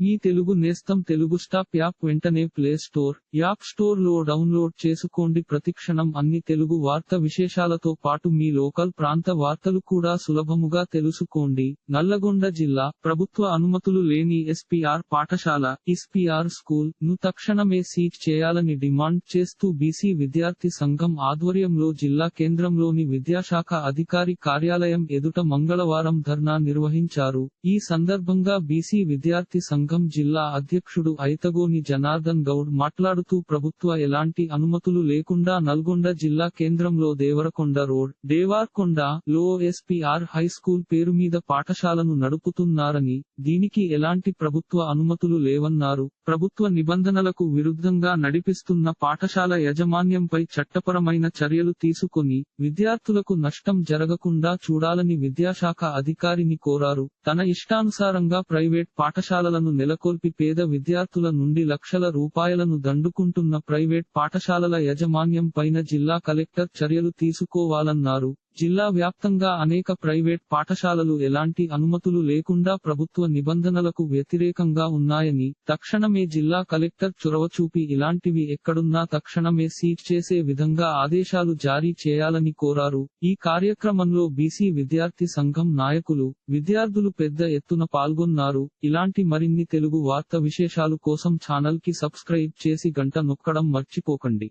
మీ తెలుగు నేస్తం Telugu stop app వెంటనే play store app స్టోర్లో డౌన్లోడ్ చేసుకోండి. ప్రతిక్షణం అన్ని తెలుగు వార్త విశేషాలతో పాటు మీ లోకల్ ప్రాంత వార్తలు కూడా సులభముగా తెలుసుకోండి. నల్లగొండ జిల్లా ప్రభుత్వ అనుమతులు లేని ఎస్పీఆర్ పాఠశాల ఎస్పీఆర్ స్కూల్ను తక్షణమే సీజ్ చేయాలని డిమాండ్ చేస్తూ బీసీ విద్యార్థి సంఘం ఆధ్వర్యంలో జిల్లా కేంద్రంలోని విద్యాశాఖ అధికారి కార్యాలయం ఎదుట మంగళవారం ధర్నా నిర్వహించారు. ఈ సందర్భంగా బీసీ విద్యార్థి సంఘం జిల్లా అధ్యక్షుడు ఐతగోని జనార్దన్ గౌడ్ మాట్లాడుతూ ప్రభుత్వ ఎలాంటి అనుమతులు లేకుండా నల్గొండ జిల్లా కేంద్రంలో దేవరకొండ రోడ్ దేవార్కొండ లో ఎస్పీఆర్ హై స్కూల్ పేరు మీద పాఠశాలను నడుపుతున్నారని దీనికి ఎలాంటి ప్రభుత్వ అనుమతులు లేవన్నారు. ప్రభుత్వ నిబంధనలకు విరుద్ధంగా నడిపిస్తున్న పాఠశాల యజమాన్యంపై చట్టపరమైన చర్యలు తీసుకొని విద్యార్థులకు నష్టం జరగకుండా చూడాలని విద్యాశాఖ అధికారిని కోరారు. తన ఇష్టానుసారంగా ప్రైవేట్ పాఠశాలలను నెలకొల్పి పేద విద్యార్థుల నుండి లక్షల రూపాయలను దండుకుంటున్న ప్రైవేట్ పాఠశాలల యజమాన్యం పైన జిల్లా కలెక్టర్ చర్యలు తీసుకోవాలన్నారు. జిల్లా వ్యాప్తంగా అనేక ప్రైవేట్ పాఠశాలలు ఎలాంటి అనుమతులు లేకుండా ప్రభుత్వ నిబంధనలకు వ్యతిరేకంగా ఉన్నాయని తక్షణమే జిల్లా కలెక్టర్ చొరవ చూపి ఇలాంటివి ఎక్కడున్నా తక్షణమే సీజ్ చేసే విధంగా ఆదేశాలు జారీ చేయాలని కోరారు. ఈ కార్యక్రమంలో బీసీ విద్యార్థి సంఘం నాయకులు విద్యార్థులు పెద్ద ఎత్తున పాల్గొన్నారు. ఇలాంటి మరిన్ని తెలుగు వార్త విశేషాలు కోసం ఛానల్కి సబ్స్క్రైబ్ చేసి గంట నొక్కడం మర్చిపోకండి.